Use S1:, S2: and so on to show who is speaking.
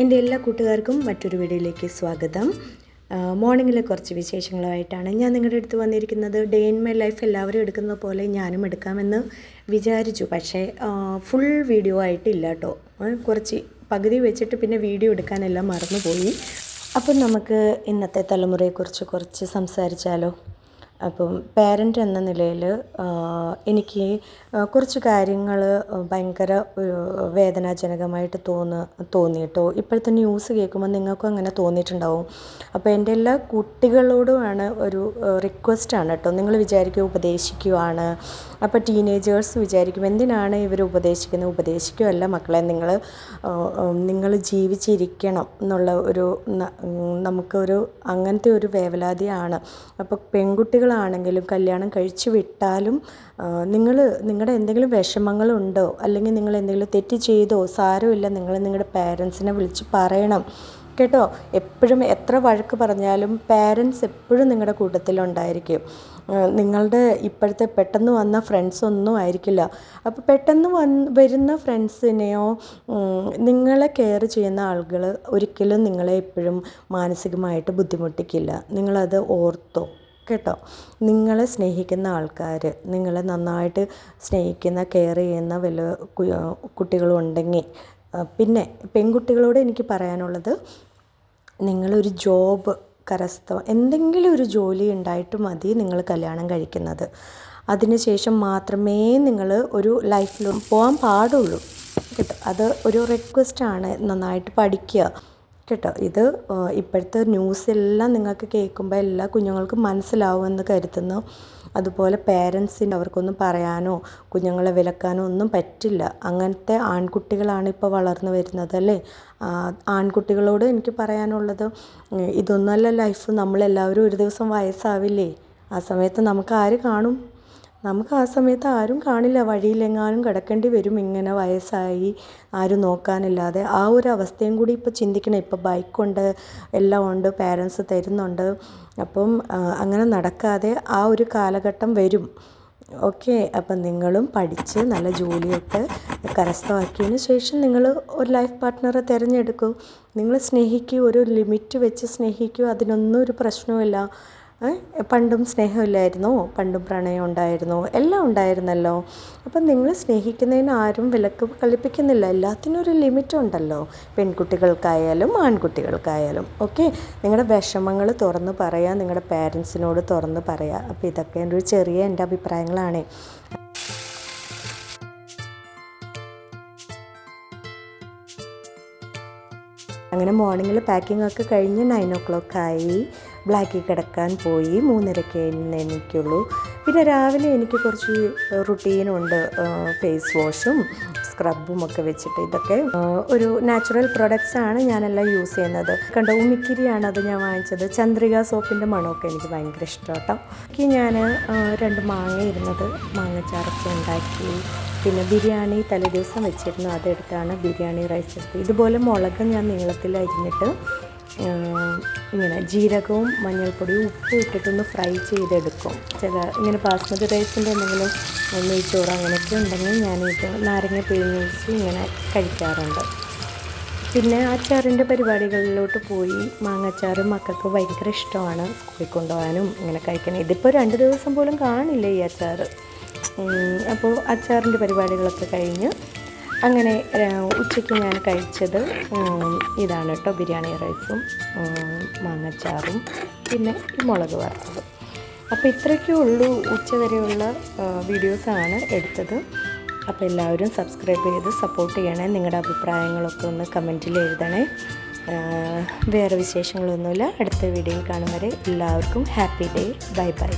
S1: എന്റെ എല്ലാ കൂട്ടുകാർക്കും മറ്റൊരു വീഡിയോയിലേക്ക് സ്വാഗതം. മോർണിംഗിലെ കുറച്ച് വിശേഷങ്ങളുമായിട്ടാണ് ഞാൻ നിങ്ങളുടെ അടുത്ത് വന്നിരിക്കുന്നത്. ഡേ ഇൻ മൈ ലൈഫ് എല്ലാവരും എടുക്കുന്ന പോലെ ഞാനും എടുക്കാമെന്ന് വിചാരിച്ചു. പക്ഷേ ഫുൾ വീഡിയോ ആയിട്ടില്ല കേട്ടോ. കുറച്ച് പകുതി വെച്ചിട്ട് പിന്നെ വീഡിയോ എടുക്കാനെല്ലാം മറന്നുപോയി. അപ്പം നമുക്ക് ഇന്നത്തെ തലമുറയെക്കുറിച്ച് കുറച്ച് സംസാരിച്ചാലോ? അപ്പം പേരന്റ് എന്ന നിലയിൽ എനിക്ക് കുറച്ച് കാര്യങ്ങൾ ഭയങ്കര വേദനാജനകമായിട്ട് തോന്ന തോന്നിയിട്ടോ ഇപ്പോഴത്തെ ന്യൂസ് കേൾക്കുമ്പോൾ നിങ്ങൾക്കും അങ്ങനെ തോന്നിയിട്ടുണ്ടാവും. അപ്പോൾ എന്റെ എല്ലാ കുട്ടികളോടുമാണ് ഒരു റിക്വസ്റ്റാണ് കേട്ടോ. നിങ്ങൾ വിചാരിക്കുക ഉപദേശിക്കുവാണ്. അപ്പോൾ ടീനേജേഴ്സ് വിചാരിക്കും എന്തിനാണ് ഇവർ ഉപദേശിക്കുന്നത്? ഉപദേശിക്കുകയല്ല മക്കളെ നിങ്ങൾ നിങ്ങൾ ജീവിച്ചിരിക്കണം എന്നുള്ള ഒരു നമുക്കൊരു അങ്ങനത്തെ ഒരു വേവലാതിയാണ്. അപ്പോൾ പെൺകുട്ടികളാണെങ്കിലും കല്യാണം കഴിച്ചു വിട്ടാലും നിങ്ങൾ നിങ്ങളുടെ എന്തെങ്കിലും വിഷമങ്ങളുണ്ടോ? അല്ലെങ്കിൽ നിങ്ങൾ എന്തെങ്കിലും തെറ്റ് ചെയ്തോ? സാരമില്ല നിങ്ങൾ നിങ്ങളുടെ പാരൻസിനെ വിളിച്ച് പറയണം. കേട്ടോ? എപ്പോഴും എത്ര വഴക്ക് പറഞ്ഞാലും പാരൻസ് എപ്പോഴും നിങ്ങളുടെ കൂട്ടത്തിലുണ്ടായിരിക്കും. നിങ്ങളുടെ ഇപ്പോഴത്തെ പെട്ടെന്ന് വന്ന ഫ്രണ്ട്സ് ഒന്നും ആയിരിക്കില്ല. അപ്പോൾ പെട്ടെന്ന് വന്ന് വരുന്ന ഫ്രണ്ട്സിനെയോ നിങ്ങളെ കെയർ ചെയ്യുന്ന ആളുകൾ ഒരിക്കലും നിങ്ങളെ എപ്പോഴും മാനസികമായിട്ട് ബുദ്ധിമുട്ടിക്കില്ല. നിങ്ങളത് ഓർത്തോ. കേട്ടോ. നിങ്ങളെ സ്നേഹിക്കുന്ന ആൾക്കാർ നിങ്ങളെ നന്നായിട്ട് സ്നേഹിക്കുന്ന കെയർ ചെയ്യുന്ന വല്ല കുട്ടികളുണ്ടെങ്കിൽ പിന്നെ പെൺകുട്ടികളോട് എനിക്ക് പറയാനുള്ളത് നിങ്ങളൊരു ജോബ് കരസ്ഥ എന്തെങ്കിലും ഒരു ജോലി ഉണ്ടായിട്ട് മതി നിങ്ങൾ കല്യാണം കഴിക്കുന്നത്. അതിനുശേഷം മാത്രമേ നിങ്ങൾ ഒരു ലൈഫിൽ പോകാൻ പാടുള്ളൂ. കേട്ടോ. അത് ഒരു റിക്വസ്റ്റാണ് നന്നായിട്ട് പഠിക്കുക. കേട്ടോ. ഇത് ഇപ്പോഴത്തെ ന്യൂസ് എല്ലാം നിങ്ങൾക്ക് കേൾക്കുമ്പോൾ എല്ലാ കുഞ്ഞുങ്ങൾക്കും മനസ്സിലാവുമെന്ന് കരുതുന്നു. അതുപോലെ പേരൻസിന് അവർക്കൊന്നും പറയാനോ കുഞ്ഞുങ്ങളെ വിലക്കാനോ ഒന്നും പറ്റില്ല. അങ്ങനത്തെ ആൺകുട്ടികളാണ് ഇപ്പോൾ വളർന്നു വരുന്നത് അല്ലേ? ആൺകുട്ടികളോട് എനിക്ക് പറയാനുള്ളത് ഇതൊന്നുമല്ല ലൈഫ് നമ്മളെല്ലാവരും ഒരു ദിവസം വയസ്സാവില്ലേ? ആ സമയത്ത് നമുക്ക് ആര് കാണും? നമുക്ക് ആ സമയത്ത് ആരും കാണില്ല. വഴിയിലെങ്ങാനും കിടക്കേണ്ടി വരും ഇങ്ങനെ വയസ്സായി. ആരും നോക്കാനില്ലാതെ. ആ ഒരു അവസ്ഥയും കൂടി ഇപ്പോൾ ചിന്തിക്കണം. ഇപ്പോൾ ബൈക്കുണ്ട് എല്ലാം ഉണ്ട് പാരൻസ് തരുന്നുണ്ട്. അപ്പം അങ്ങനെ നടക്കാതെ ആ ഒരു കാലഘട്ടം വരും. ഓക്കെ. അപ്പം നിങ്ങളും പഠിച്ച് നല്ല ജോലിയൊക്കെ കരസ്ഥമാക്കിയതിന് ശേഷം നിങ്ങൾ ഒരു ലൈഫ് പാർട്ട്ണറെ തിരഞ്ഞെടുക്കൂ. നിങ്ങൾ സ്നേഹിക്കൂ. ഒരു ലിമിറ്റ് വെച്ച് സ്നേഹിക്കൂ. അതിനൊന്നും ഒരു പ്രശ്നവുമില്ല. പണ്ടും സ്നേഹമില്ലായിരുന്നോ പണ്ടും പ്രണയം ഉണ്ടായിരുന്നോ എല്ലാം ഉണ്ടായിരുന്നല്ലോ. അപ്പം നിങ്ങൾ സ്നേഹിക്കുന്നതിന് ആരും വിലക്ക് കളിപ്പിക്കുന്നില്ല എല്ലാത്തിനും ഒരു ലിമിറ്റ് ഉണ്ടല്ലോ. പെൺകുട്ടികൾക്കായാലും ആൺകുട്ടികൾക്കായാലും. ഓക്കെ? നിങ്ങളുടെ വിഷമങ്ങൾ തുറന്ന് പറയാം നിങ്ങളുടെ പാരൻസിനോട് തുറന്ന് പറയാം. അപ്പോൾ ഇതൊക്കെ എന്റെ ഒരു ചെറിയ എന്റെ അഭിപ്രായങ്ങളാണ്. അങ്ങനെ മോർണിംഗിൽ പാക്കിംഗ് ഒക്കെ കഴിഞ്ഞ് നയൻ ഒ ക്ലോക്ക് ആയി. ബ്ലാക്കിൽ കിടക്കാൻ പോയി മൂന്നരയ്ക്ക് എനിക്കുള്ളൂ പിന്നെ രാവിലെ എനിക്ക് കുറച്ച് റുട്ടീനുണ്ട് ഫേസ് വാഷും സ്ക്രബും ഒക്കെ വെച്ചിട്ട് ഇതൊക്കെ ഒരു നാച്ചുറൽ പ്രൊഡക്ട്സ് ആണ് ഞാനെല്ലാം യൂസ് ചെയ്യുന്നത്. കണ്ട ഉമിക്കിരിയാണ് അത് ഞാൻ വാങ്ങിച്ചത്. ചന്ദ്രിക സോപ്പിന്റെ മണമൊക്കെ എനിക്ക് ഭയങ്കര ഇഷ്ടം കേട്ടോ എനിക്ക് ഞാൻ രണ്ട് മാങ്ങ ഇരുന്നത് മാങ്ങ ചാർച്ച ഉണ്ടാക്കി. പിന്നെ ബിരിയാണി തലേദിവസം വെച്ചിരുന്നു അതെടുത്താണ് ബിരിയാണി റൈസ് എടുത്ത് ഇതുപോലെ മുളക് ഞാൻ നീളത്തിൽ അരിഞ്ഞിട്ട് ഇങ്ങനെ ജീരകവും മഞ്ഞൾപ്പൊടിയും ഉപ്പും ഇട്ടിട്ടൊന്ന് ഫ്രൈ ചെയ്തെടുക്കും. ചില ഇങ്ങനെ ബാസ്മതി റൈസിന്റെ എന്തെങ്കിലും നെയ്ച്ചോറ് അങ്ങനെയൊക്കെ ഉണ്ടെങ്കിൽ ഞാൻ നാരങ്ങ പിഴിഞ്ഞ് ഇങ്ങനെ കഴിക്കാറുണ്ട്. പിന്നെ അച്ചാറിന്റെ പരിപാടികളിലോട്ട് പോയി മാങ്ങച്ചാറ് മക്കൾക്ക് ഭയങ്കര ഇഷ്ടമാണ് സ്കൂളിൽ കൊണ്ടുപോകാനും ഇങ്ങനെ കഴിക്കാനും. ഇതിപ്പോൾ രണ്ട് ദിവസം പോലും കാണില്ല ഈ അച്ചാർ അപ്പോൾ അച്ചാറിന്റെ പരിപാടികളൊക്കെ കഴിഞ്ഞ് അങ്ങനെ ഉച്ചയ്ക്ക് ഞാൻ കഴിച്ചത് ഇതാണ് കേട്ടോ ബിരിയാണി റൈസും മാങ്ങച്ചാറും പിന്നെ മുളക് വറുത്തതും. അപ്പോൾ ഇത്രയ്ക്കേ ഉള്ളൂ ഉച്ച വരെയുള്ള വീഡിയോസാണ് എടുത്തത്. അപ്പോൾ എല്ലാവരും സബ്സ്ക്രൈബ് ചെയ്ത് സപ്പോർട്ട് ചെയ്യണേ. നിങ്ങളുടെ അഭിപ്രായങ്ങളൊക്കെ ഒന്ന് കമന്റിൽ എഴുതണേ. വേറെ വിശേഷങ്ങളൊന്നുമില്ല. അടുത്ത വീഡിയോയിൽ കാണും വരെ എല്ലാവർക്കും ഹാപ്പി ഡേ. Bye bye.